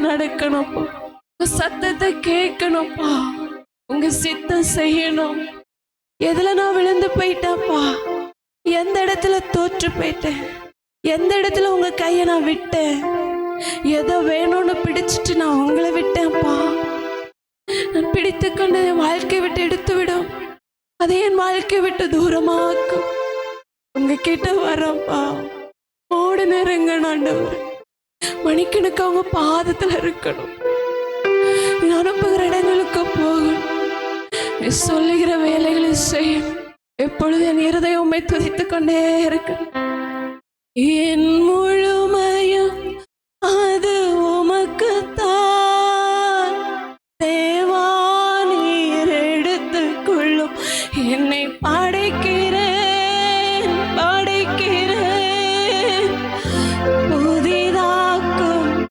நடக்கணும்ப்பா. உங்க சத்தத்தை கேட்கணும்ப்பா. உங்க சித்தம் செய்யணும். எதுல நான் விழுந்து போயிட்டேன்ப்பா? எந்த இடத்துல தோற்று போயிட்டேன்? எந்த இடத்துல உங்க கையை நான் விட்டேன்? ஏதோ வேணும்னு பிடிச்சிட்டு நான் உங்களை விட்டேன்ப்பா. நான் பிடித்து கொண்டு என் வாழ்க்கை விட்டு எடுத்து விடும். அதை என் வாழ்க்கை விட்டு தூரமாக்கும். உங்ககிட்ட வரப்பா ஓடு நேரங்க ஆண்டவர். மணிக்கணக்கு அவங்க பாதத்துல இருக்கணும். நீ அனுப்புகிற இடங்களுக்கு போகணும் சொல்லுகிற வேலைகளை செய்யணும் எப்பொழுது என் இருதயம் உண்மை துதித்து கொண்டே இருக்க. என் முழுமையும் அது உமக்குத்தான். தேவா நீர் எடுத்துக்கொள்ளும் என்னை படைக்க